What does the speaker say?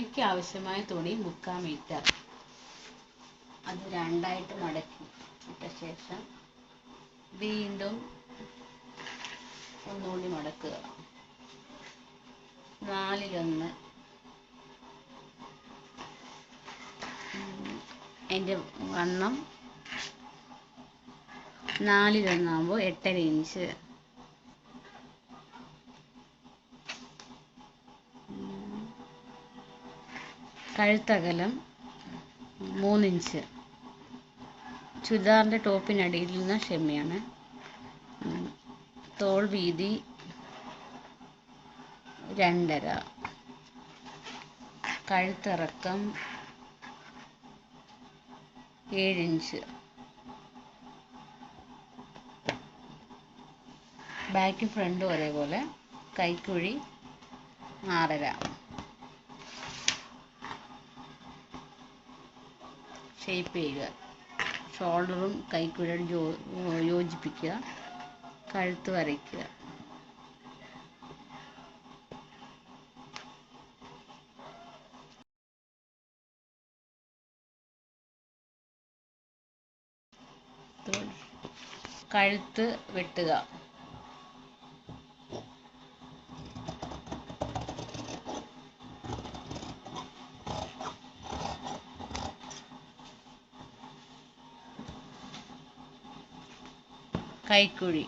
ബാക്കി ആവശ്യമായ തുണി മുക്കാൽ മീറ്റർ. അത് രണ്ടായിട്ട് മടക്കി ഇട്ട ശേഷം വീണ്ടും ഒന്നുകൂടി മടക്കുക. നാലിലൊന്ന്. എന്റെ വണ്ണം നാലിലൊന്നാകുമ്പോൾ എട്ടര ഇഞ്ച്. കഴുത്തകലം മൂന്നിഞ്ച്. ചുരിദാറിന്റെ ടോപ്പിനടിയിൽ നിന്ന് ഷെമ്മിയാണ് തോൾ വീതി രണ്ടര. കഴുത്തിറക്കം ഏഴിഞ്ച്. ബാക്കും ഫ്രണ്ടും ഒരേപോലെ കൈക്കുഴി ആറര. ഷേപ്പ് ചെയ്യുക. ഷോൾഡറും കൈക്കുഴലും ജോ യോജിപ്പിക്കുക. കഴുത്ത് വരയ്ക്കുക. കഴുത്ത് വെട്ടുക. കൈക്കുഴി